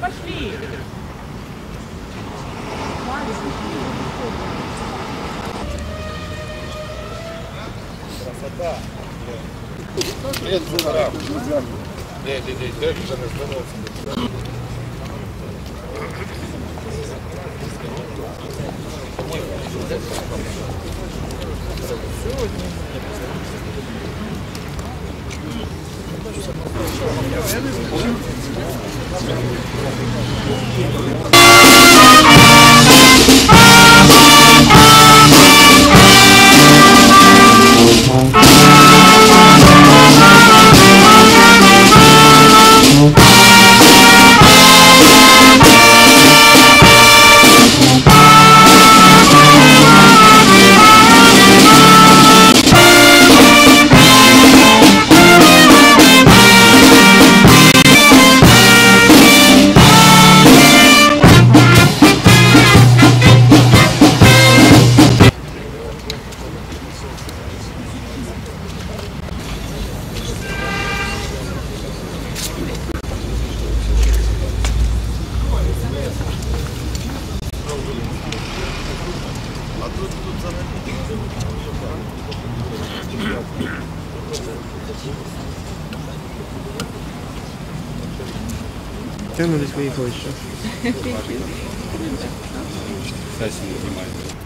пошли. Де, де, де, де, вже не здавався. Тяну десь Thank you. виїхали ще. Сесію знімаємо. Мені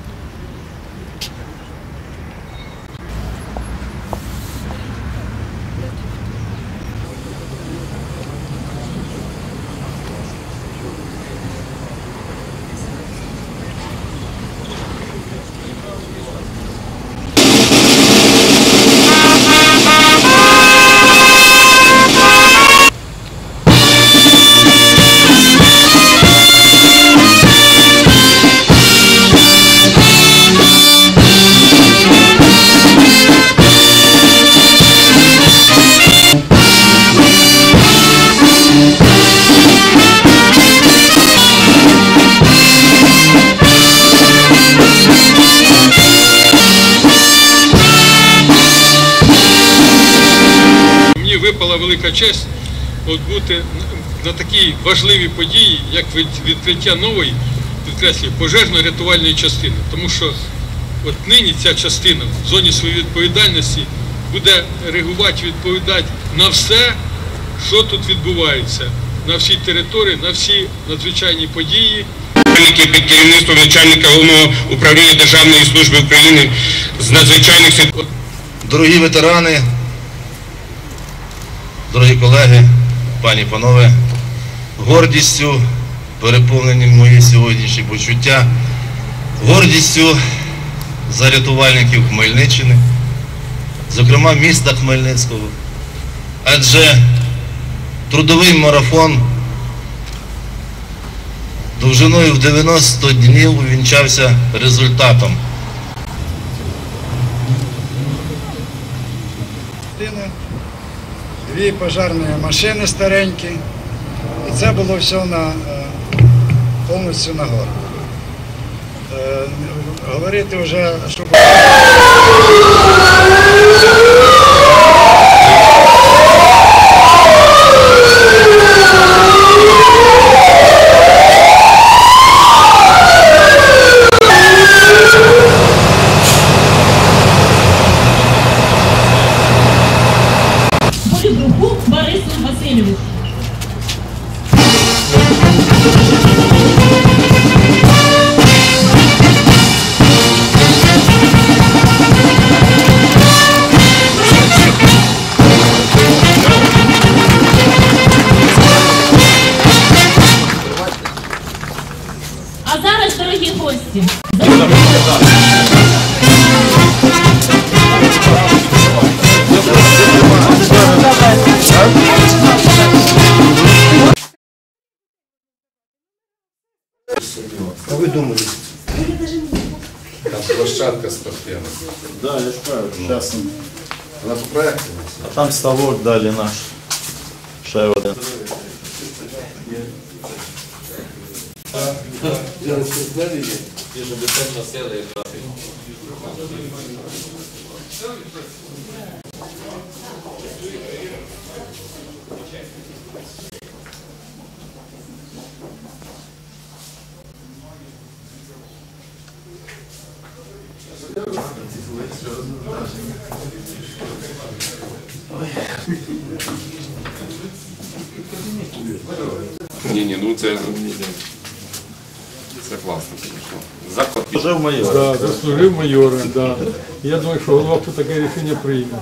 Випала велика честь от бути на такій важливій події, як від- відкриття нової, підкреслюю, пожежно-рятувальної частини. Тому що от нині ця частина в зоні своєї відповідальності буде реагувати, відповідати на все, що тут відбувається, на всій території, на всі надзвичайні події. Під керівництвом начальника головного управління Державної служби України з надзвичайних ситуацій. Дорогі ветерани, дорогі колеги, пані панове, гордістю переповнені мої сьогоднішні почуття, гордістю за рятувальників Хмельниччини, зокрема міста Хмельницького. Адже трудовий марафон довжиною в 90 днів увінчався результатом. Дві пожежні машини старенькі. І це було все на, е, повністю на гор. Е, Говорити вже, щоб дорогі гості, А ви думали? Там площадка спортивна. Да, я ж кажу, зараз. Вона по проекту. А там ставок далі наш. Ніж дитина сіла і брати. Ні, ні, ну це це класно, звісно. Заклад Вже в майорі. Да, заслужив майора, да. Я думаю, що голова таке рішення прийме.